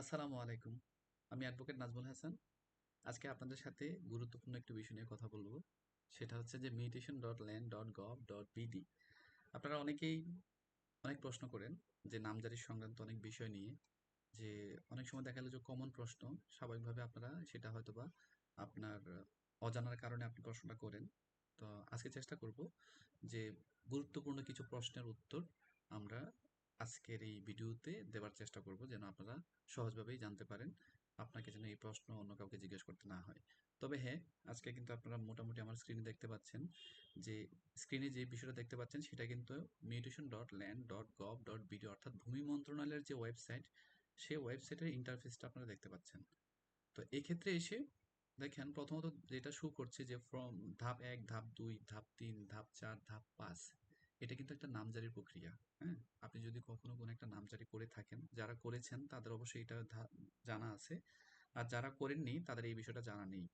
আসসালামু আলাইকুম। আমি অ্যাডভোকেট নাজমুল হাসান। আজকে আপনাদের সাথে গুরুত্বপূর্ণ একটি বিষয় নিয়ে কথা বলব। সেটা হচ্ছে যে mutation dot land dot gov dot BD আপনারা অনেকেই অনেক প্রশ্ন করেন যে নামজারির সংক্রান্ত অনেক বিষয় নিয়ে, যে অনেক সময় দেখা গেলো যে কমন প্রশ্ন, স্বাভাবিকভাবে আপনারা সেটা হয়তো বা আপনার অজানার কারণে আপনি প্রশ্নটা করেন। তো আজকে চেষ্টা করব যে গুরুত্বপূর্ণ কিছু প্রশ্নের উত্তর আমরা আজকের এই ভিডিওতে দেওয়ার চেষ্টা করব যেন আপনারা সহজভাবেই জানতে পারেন আপনাকে যেন এই প্রশ্ন অন্য কাউকে জিজ্ঞেস করতে না হয়। তবে হ্যাঁ আজকে কিন্তু আপনারা মোটামুটি আমার স্ক্রিনে দেখতে পাচ্ছেন যে স্ক্রিনে যে বিষয়টা দেখতে পাচ্ছেন সেটা কিন্তু mutation dot land dot gov dot BD অর্থাৎ ভূমি মন্ত্রণালয়ের যে ওয়েবসাইট সেই ওয়েবসাইটের ইন্টারফেসটা আপনারা দেখতে পাচ্ছেন। তো এক্ষেত্রে এসে দেখেন প্রথমত যেটা শো করছে যে ফ্রম ধাপ এক, ধাপ দুই, ধাপ তিন, ধাপ চার, ধাপ পাঁচ এটা কিন্তু একটা নামজারির প্রক্রিয়া হ্যাঁ? আপনি যদি কখনো কোনো একটা নামজারি করে থাকেন, যারা করেছেন তাদের অবশ্যই এটা জানা আছে। আর যারা করেননি তাদের এই বিষয়টা জানা নেই।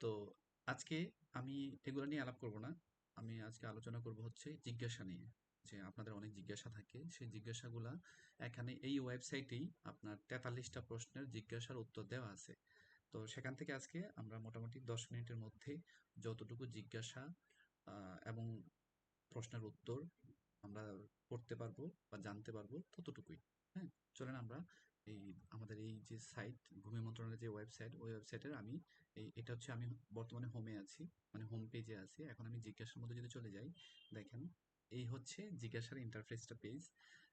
তো আজকে আমি এগুলো নিয়ে আলাপ করব না। আমি আজকে আলোচনা করব হচ্ছে জিজ্ঞাসা নিয়ে, যে আপনাদের অনেক জিজ্ঞাসা থাকে। সেই জিজ্ঞাসাগুলা এখানে এই ওয়েবসাইটেই আপনার তেতাল্লিশটা প্রশ্নের জিজ্ঞাসার উত্তর দেওয়া আছে। তো সেখান থেকে আজকে আমরা মোটামুটি দশ মিনিটের মধ্যে যতটুকু জিজ্ঞাসা এবং প্রশ্নের উত্তর আমরা করতে পারব বা জানতে পারব ততটুকুই। হ্যাঁ চলেন আমরা এই আমাদের এই যে সাইট ভূমি মন্ত্রণালয়ের যে ওয়েবসাইট ওই ওয়েবসাইটের আমি এই, এটা হচ্ছে আমি বর্তমানে হোমে আছি মানে হোম পেজে আছি। এখন আমি জিজ্ঞাসার মধ্যে যদি চলে যাই, দেখেন এই হচ্ছে জিজ্ঞাসার ইন্টারফেসটা পেজ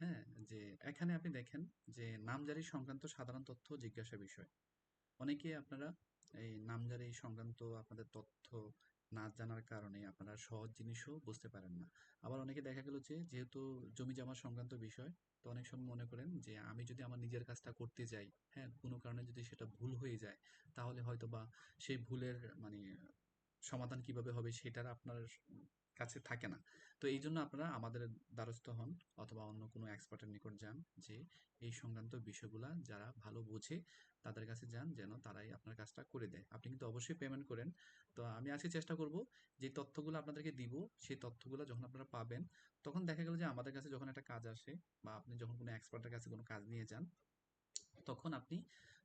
হ্যাঁ যে এখানে আপনি দেখেন যে নামজারি সংক্রান্ত সাধারণ তথ্য জিজ্ঞাসা বিষয়। অনেকে আপনারা এই নামজারি সংক্রান্ত আপনাদের তথ্য না জানার কারণে আপনারা সহজ জিনিসও বুঝতে পারেন না। আবার অনেকে দেখা গেল যে, যেহেতু জমি জমা সংক্রান্ত বিষয়, তো অনেক সময় মনে করেন যে, আমি যদি আমার নিজের কাজটা করতে যাই হ্যাঁ কোনো কারণে যদি সেটা ভুল হয়ে যায়, তাহলে হয়তো বা সেই ভুলের মানে সমাধান কীভাবে হবে সেটার আপনার কাছে থাকে না। তো এই জন্য আপনারা আমাদের দ্বারস্থ হন অথবা অন্য কোনো এক্সপার্টের নিকট যান যে এই সংক্রান্ত বিষয়গুলা যারা ভালো বোঝে তাদের কাছে যান যেন তারাই আপনার কাজটা করে দেয়। আপনি কিন্তু অবশ্যই পেমেন্ট করেন। তো আমি আজকে চেষ্টা করব যে তথ্যগুলো আপনাদেরকে দিব, সেই তথ্যগুলো যখন আপনারা পাবেন তখন দেখা গেল যে আমাদের কাছে যখন একটা কাজ আসে বা আপনি যখন কোনো এক্সপার্টের কাছে কোনো কাজ নিয়ে যান, তখন আপনি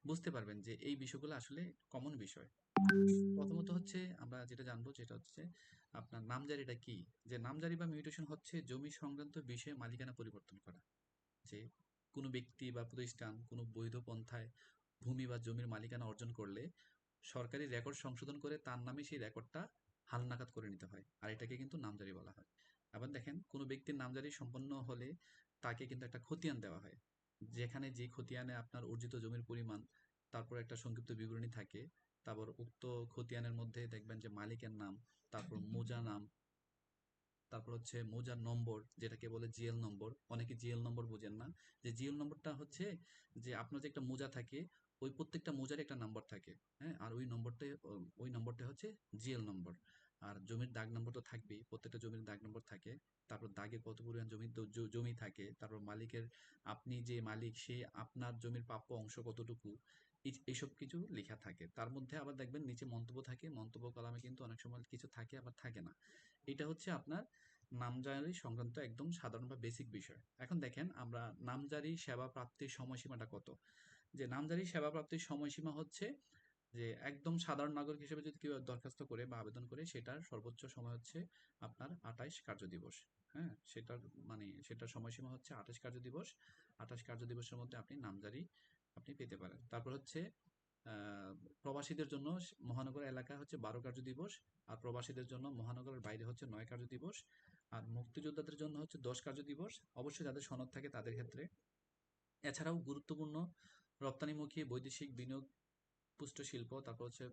বুঝতে পারবেন যে এই বিষয়গুলো আসলে কমন বিষয়। প্রথমত হচ্ছে আমরা যেটা জানব যেটা হচ্ছে আপনার নামজারিটা কি? যে নামজারি বা মিউটেশন হচ্ছে জমি সংক্রান্ত বিষয়ে মালিকানা পরিবর্তন করা। যে কোনো ব্যক্তি বা প্রতিষ্ঠান, কোনো বৈধ পন্থায় ভূমি বা জমির মালিকানা অর্জন করলে সরকারি রেকর্ড সংশোধন করে তার নামে সেই রেকর্ডটা হালনাগাদ করে নিতে হয়। আর এটাকে কিন্তু নামজারি বলা হয়। আবার দেখেন, কোনো ব্যক্তির নামজারি সম্পন্ন হলে তাকে কিন্তু একটা খতিয়ান দেওয়া হয়। যেখানে যে খতিয়ানে আপনার অর্জিত জমির পরিমাণ, তারপর একটা সংক্ষিপ্ত বিবরণী থাকে তারপর উক্ত খতিয়ানের মধ্যে দেখবেন যে মালিকের নাম তারপর মোজা নাম তারপর হচ্ছে মোজার নম্বর যেটাকে বলে জিএল নম্বর। অনেকে জিএল নম্বর বোঝেন না। যে জিএল নম্বরটা হচ্ছে যে আপনার যে একটা মোজা থাকে ওই প্রত্যেকটা মোজার একটা নাম্বার থাকে হ্যাঁ? আর ওই নম্বরটা ওই নম্বরটা হচ্ছে জিএল নম্বর। আর জমির দাগ নম্বর তো থাকবেই প্রত্যেকটা জমির দাগ নম্বর থাকে। তারপর দাগে কত পরিমাণ জমি জমি থাকে তারপর মালিকের আপনি যে মালিক সে আপনার জমির প্রাপ্য অংশ কতটুকু এইসব কিছু লেখা থাকে। তার মধ্যে আবার দেখবেন নিচে মন্তব্য থাকে। মন্তব্য কলামে কিন্তু অনেক সময় কিছু থাকে, আবার থাকে না। এটা হচ্ছে আপনার নামজারি সংক্রান্ত একদম সাধারণ বা বেসিক বিষয়। এখন দেখেন আমরা নামজারি সেবা প্রাপ্তির সময়সীমাটা কত? যে, নামজারি সেবা প্রাপ্তির সময়সীমা হচ্ছে যে, একদম সাধারণ নাগরিক হিসেবে যদি কেউ দরখাস্ত করে বা আবেদন করে, সেটার সর্বোচ্চ সময় হচ্ছে আপনার আঠাইশ কার্যদিবস হ্যাঁ? সেটার মানে সেটার সময়সীমা হচ্ছে আঠাশ কার্য দিবস। আঠাশ কার্য দিবসের মধ্যে আপনি নামজারি আপনি পেতে পারেন। তারপর হচ্ছে প্রবাসীদের জন্য মহানগর এলাকা হচ্ছে বারো কার্য দিবস, আর প্রবাসীদের জন্য মহানগরের বাইরে হচ্ছে নয় কার্য দিবস, আর মুক্তিযোদ্ধাদের জন্য হচ্ছে দশ কার্য দিবস। অবশ্যই যাদের সনদ থাকে তাদের ক্ষেত্রে। এছাড়াও গুরুত্বপূর্ণ রপ্তানিমুখী বৈদেশিক বিনিয়োগ পুষ্ট শিল্প, তারপর হচ্ছে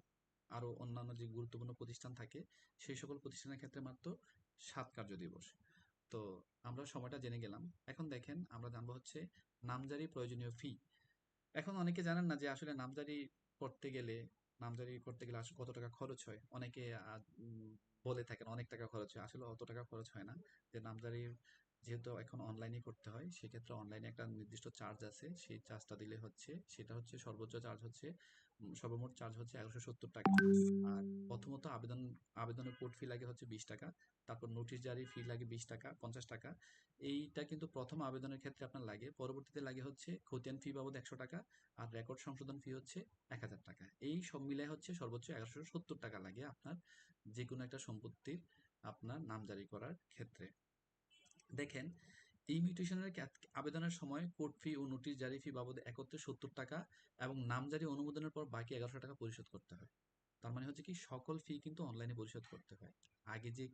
আরও অন্যান্য যে গুরুত্বপূর্ণ প্রতিষ্ঠান থাকে, সেই সকল প্রতিষ্ঠানের ক্ষেত্রে মাত্র সাত কার্য দিবস। তো আমরা সময়টা জেনে গেলাম। এখন দেখেন আমরা জানব হচ্ছে নামজারি প্রয়োজনীয় ফি এখন অনেকে জানেন না যে আসলে নামজারি করতে গেলে, নামজারি করতে গেলে আসলে কত টাকা খরচ হয়? অনেকে বলে থাকেন অনেক টাকা খরচ হয়। আসলে অত টাকা খরচ হয় না যে নামজারির যেহেতু এখন অনলাইনে করতে হয়, সেক্ষেত্রে অনলাইনে একটা নির্দিষ্ট চার্জ আছে। সেই চার্জটা দিলে হচ্ছে, সেটা হচ্ছে সর্বোচ্চ চার্জ হচ্ছে সর্বমোট চার্জ হচ্ছে একশো সত্তর টাকা। আর প্রথমত আবেদন, আবেদনের কোর্ট ফি লাগে হচ্ছে বিশ টাকা, তারপর নোটিশ জারি ফি লাগে বিশ টাকা, পঞ্চাশ টাকা। এইটা কিন্তু প্রথম আবেদনের ক্ষেত্রে আপনার লাগে। পরবর্তীতে লাগে হচ্ছে খতিয়ান ফি বাবদ একশো টাকা, আর রেকর্ড সংশোধন ফি হচ্ছে এক হাজার টাকা। এই সব মিলে হচ্ছে সর্বোচ্চ একশো সত্তর টাকা লাগে আপনার যে কোনো একটা সম্পত্তির আপনার নামজারি করার ক্ষেত্রে। দেখেন, এই মিউটেশনের আবেদনের সময় কোর্ট ফি ও নোটিশ জারি ফি বাবদ একত্রে সত্তর টাকা এবং নামজারি অনুমোদনের পর বাকি এগারোশো টাকা পরিশোধ করতে হয়। তার মানে হচ্ছে কি, সকল ফি কিন্তু অনলাইনে পরিশোধ করতে হয়। আগে যে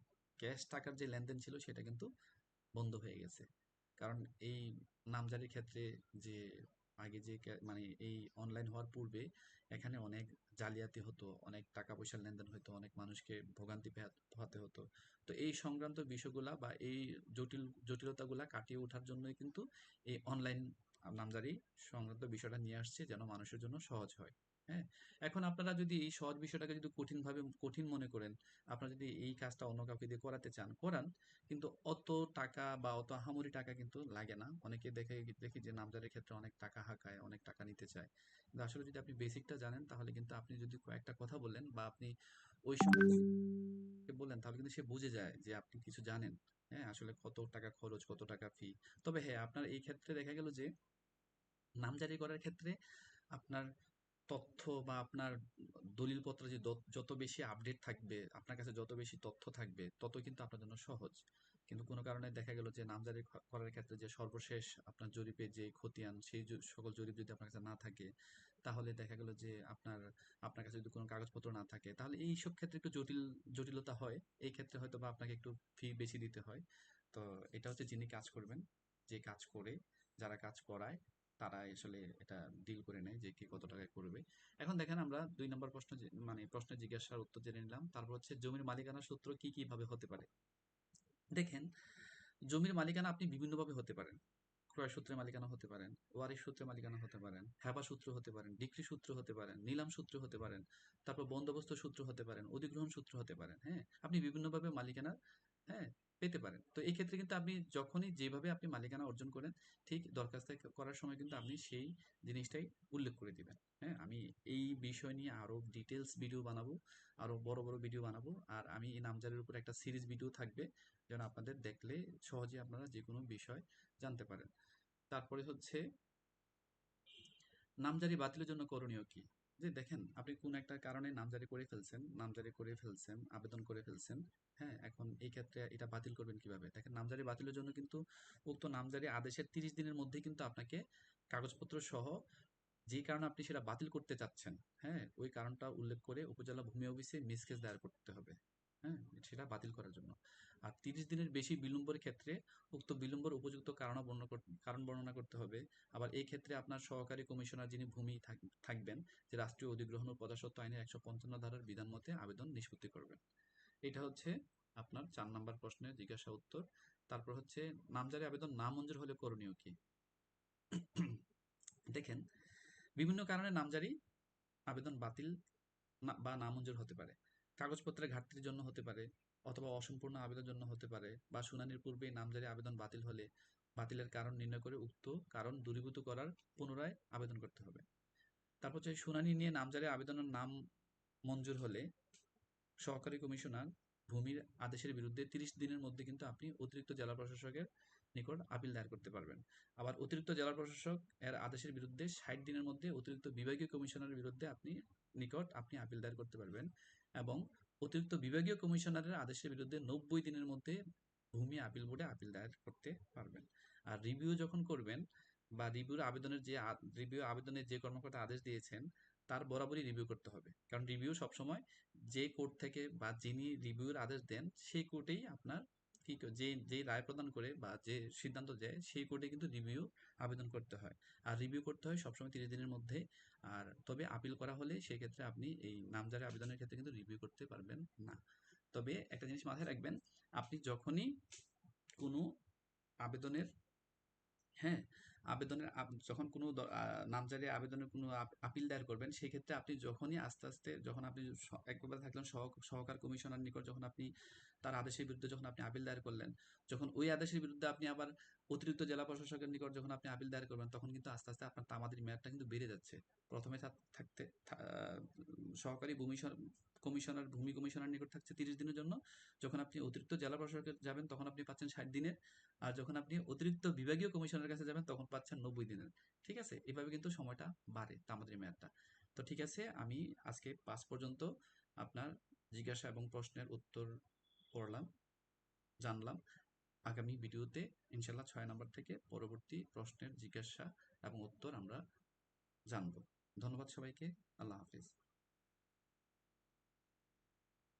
ক্যাশ টাকার যে লেনদেন ছিল সেটা কিন্তু বন্ধ হয়ে গেছে। কারণ এই নামজারির ক্ষেত্রে যে আগে যে মানে এই অনলাইন হওয়ার পূর্বে এখানে অনেক জালিয়াতি হতো, অনেক টাকা পয়সার লেনদেন হতো, অনেক মানুষকে ভোগান্তি পেহাত- হতো। তো এই সংক্রান্ত বিষয়গুলা বা এই জটিল, জটিলতাগুলা কাটিয়ে ওঠার জন্যই কিন্তু এই অনলাইন নামজারি সংক্রান্ত বিষয়টা নিয়ে আসছে যেন মানুষের জন্য সহজ হয়। হ্যাঁ এখন আপনারা যদি এই সহজ বিষয়টাকে যদি কঠিন ভাবে কঠিন মনে করেন, আপনারা যদি এই কাজটা অন্য কাউকে দিয়ে করাতে চান, করান, কিন্তু অত টাকা বা অত আহামরি টাকা কিন্তু লাগে না। অনেকে দেখে, দেখি যে নামজারির ক্ষেত্রে অনেক টাকা হাঁকায়, অনেক টাকা নিতে চায়। কিন্তু আসলে যদি আপনি বেসিকটা জানেন, তাহলে কিন্তু আপনি যদি কয়েকটা কথা বললেন বা আপনি ওই সম্পর্কে বললেন, তাহলে কিন্তু সে বুঝে যায় যে আপনি কিছু জানেন। হ্যাঁ আসলে কত টাকা খরচ, কত টাকা ফি তবে হ্যাঁ আপনার এই ক্ষেত্রে দেখা গেল যে, নামজারি করার ক্ষেত্রে আপনার তথ্য বা আপনার দলিলপত্র যে যত বেশি আপডেট থাকবে, আপনার কাছে যত বেশি তথ্য থাকবে, তত কিন্তু আপনার জন্য সহজ। কিন্তু কোনো কারণে দেখা গেল যে নামজারি করার ক্ষেত্রে যে সর্বশেষ আপনার জরিপে যে খতিয়ান, সেই সকল জরিপ যদি আপনার কাছে না থাকে, তাহলে দেখা গেল যে আপনার আপনার কাছে যদি কোনো কাগজপত্র না থাকে, তাহলে এই সব ক্ষেত্রে একটু জটিল, জটিলতা হয়। এই ক্ষেত্রে হয়তো বা আপনাকে একটু ফি বেশি দিতে হয়। তো এটা হচ্ছে যিনি কাজ করবেন, যে কাজ করে, যারা কাজ করায় তারা আসলে এটা ডিল করে নেয় যে কে কত টাকায় করবে। এখন দেখেন আমরা দুই নম্বর প্রশ্ন মানে প্রশ্নের জিজ্ঞাসার উত্তর জেনে নিলাম। তারপর হচ্ছে জমির মালিকানা সূত্র কি কি ভাবে হতে পারে? দেখেন, জমির মালিকানা আপনি বিভিন্নভাবে হতে পারেন। ক্রয় সূত্রে মালিকানা হতে পারেন, ওয়ারিশ সূত্রে মালিকানা হতে পারেন, হেবা সূত্র হতে পারেন ডিক্রি সূত্র হতে পারেন, নিলাম সূত্র হতে পারেন, তারপর বন্দোবস্ত সূত্র হতে পারেন, অধিগ্রহণ সূত্র হতে পারেন হ্যাঁ? আপনি বিভিন্নভাবে মালিকানা হ্যাঁ পেতে পারেন। তো এই ক্ষেত্রে কিন্তু আপনি যখনই যেভাবে আপনি মালিকানা অর্জন করেন, ঠিক দরখাস্ত করার সময় কিন্তু আপনি সেই জিনিসটাই উল্লেখ করে দিবেন। হ্যাঁ আমি এই বিষয় নিয়ে আরও ডিটেলস ভিডিও বানাবো, আরও বড় বড় ভিডিও বানাবো, আর আমি এই নামজারির উপর একটা সিরিজ ভিডিও থাকবে, যেন আপনাদের দেখলে সহজে আপনারা যে কোনো বিষয় জানতে পারেন। তারপরে হচ্ছে, নামজারি বাতিলের জন্য করণীয় কি? যে দেখেন, আপনি কোন একটা কারণে নামজারি করে ফেলছেন, নামজারি করে ফেলছেন, আবেদন করে ফেলছেন হ্যাঁ? এখন এই ক্ষেত্রে এটা বাতিল করবেন কীভাবে? দেখেন, নামজারি বাতিলের জন্য কিন্তু উক্ত নামজারি আদেশের তিরিশ দিনের মধ্যে কিন্তু আপনাকে কাগজপত্র সহ যে কারণে আপনি সেটা বাতিল করতে চাচ্ছেন হ্যাঁ? ওই কারণটা উল্লেখ করে উপজেলা ভূমি অফিসে মিসকেস দায়ের করতে হবে। হ্যাঁ? সেটা বাতিল করার জন্য। আর তিরিশ দিনের বেশি বিলম্বের ক্ষেত্রে উক্ত বিলম্বের উপযুক্ত কারণ বর্ণনা কর- কারণ বর্ণনা করতে হবে। আবার এই ক্ষেত্রে আপনার সহকারী কমিশনার যিনি ভূমি থাক- থাকবেন, যে রাষ্ট্রীয় অধিগ্রহণ ও প্রজাস্বত্ব আইনের একশো পঞ্চান্ন ধারার বিধান মতে আবেদন নিষ্পত্তি করবেন। এটা হচ্ছে আপনার চার নাম্বার প্রশ্নের জিজ্ঞাসা উত্তর। তারপর হচ্ছে নামজারি আবেদন না মঞ্জুর হলে করণীয় কি? দেখেন, বিভিন্ন কারণে নামজারি আবেদন বাতিল না- বা নামঞ্জুর হতে পারে। কাগজপত্রের ঘাটতির জন্য হতে পারে, অথবা অসম্পূর্ণ আবেদনের জন্য হতে পারে, বা শুনানির পূর্বে নামজারি আবেদন বাতিল হলে বাতিলের কারণ নির্ণয় করে উক্ত কারণ দূরীভূত করার পুনরায় আবেদন করতে হবে। তারপর হচ্ছে শুনানি নিয়ে নামজারি আবেদনের নাম মঞ্জুর হলে সহকারী কমিশনার ভূমির আদেশের বিরুদ্ধে তিরিশ দিনের মধ্যে কিন্তু আপনি অতিরিক্ত জেলা প্রশাসকের নিকট আপিল দায়ের করতে পারবেন। আবার অতিরিক্ত জেলা প্রশাসক এর আদেশের বিরুদ্ধে ষাট দিনের মধ্যে অতিরিক্ত বিভাগীয় কমিশনারের বিরুদ্ধে আপনি নিকট আপনি আপিল দায়ের করতে পারবেন। এবং অতিরিক্ত বিভাগীয় কমিশনারের আদেশের বিরুদ্ধে নব্বই দিনের মধ্যে ভূমি আপিল বোর্ডে আপিল দায়ের করতে পারবেন। আর রিভিউ যখন করবেন বা রিভিউর আবেদনের যে রিভিউ আবেদনের যে কর্মকর্তা আদেশ দিয়েছেন তার বরাবরই রিভিউ করতে হবে। কারণ রিভিউ সবসময় যে কোর্ট থেকে বা যিনি রিভিউর আদেশ দেন সেই কোর্টেই আপনার কি যে যে রায় প্রদান করে বা যে সিদ্ধান্ত দেয়, সেই কোর্টে কিন্তু রিভিউ আবেদন করতে হয়। আর রিভিউ করতে হয় সবসময় তিরিশ দিনের মধ্যে। আর তবে আপিল করা হলে সেই ক্ষেত্রে আপনি এই নামজারি আবেদনের ক্ষেত্রে কিন্তু রিভিউ করতে পারবেন না। তবে একটা জিনিস মাথায় রাখবেন, আপনি যখনই কোনো আবেদনের হ্যাঁ আবেদনের আব- যখন কোনো নামজারি আবেদনের কোনো আপ- আপিল দায়ের করবেন সেই ক্ষেত্রে আপনি যখনই আস্তে আস্তে যখন আপনি একবার থাকলেন সহ- সহকার কমিশনার নিকট যখন আপনি তার আদেশের বিরুদ্ধে যখন আপনি আপিল দায়ের করলেন, যখন ওই আদেশের বিরুদ্ধে আপনি আবার অতিরিক্ত জেলা প্রশাসকের নিকট যখন আপনি আপিল দায়ের করবেন, তখন কিন্তু আস্তে আস্তে আপনার তামাদির মেয়াদটা কিন্তু বেড়ে যাচ্ছে। প্রথমে থাক- থাকতে সহকারী ভূমি কমিশনার ভূমি কমিশনার নিকট থাকছে তিরিশ দিনের জন্য। যখন আপনি অতিরিক্ত জেলা প্রশাসকের যাবেন, তখন আপনি পাচ্ছেন ষাট দিনের। আর যখন আপনি অতিরিক্ত বিভাগীয় কমিশনারের কাছে যাবেন, তখন পাচ্ছেন নব্বই দিনের। ঠিক আছে? এভাবে কিন্তু সময়টা বাড়ে তামাদের মেয়াদটা। তো ঠিক আছে, আমি আজকে পাঁচ পর্যন্ত আপনার জিজ্ঞাসা এবং প্রশ্নের উত্তর পড়লাম, জানলাম। আগামী ভিডিওতে ইনশাল্লাহ ছয় নম্বর থেকে পরবর্তী প্রশ্নের জিজ্ঞাসা এবং উত্তর আমরা জানব। ধন্যবাদ সবাইকে। আল্লাহ হাফিজ।